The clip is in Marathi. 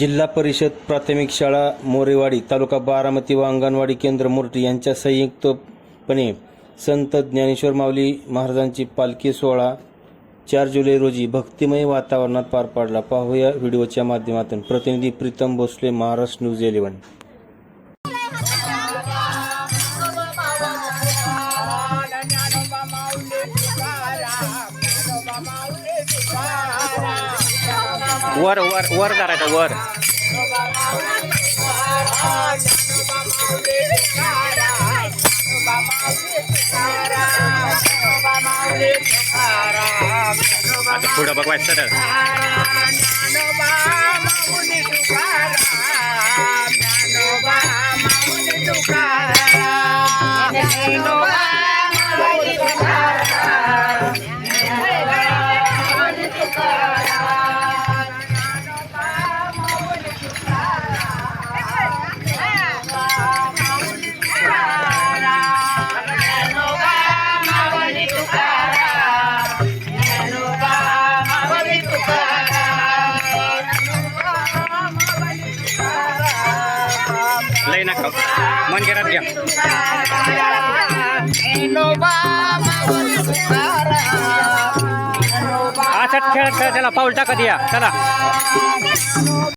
जिल्हा परिषद प्राथमिक शाळा मोरेवाडी तालुका बारामती व अंगणवाडी केंद्र मोर्टी यांच्या संयुक्तपणे संत ज्ञानेश्वर माऊली महाराजांची पालखी सोहळा चार जुलै रोजी भक्तिमय वातावरणात पार पाडला. पाहूया व्हिडिओच्या माध्यमातून. प्रतिनिधी प्रीतम भोसले महाराष्ट्र न्यूज इलेव्हन. वर वर वर करायचं वर. आता पुढं बघवायचं तर लय नका. मन घेरात घ्या. असंच खेळ खेळत त्याला पाऊल टाकत या चला.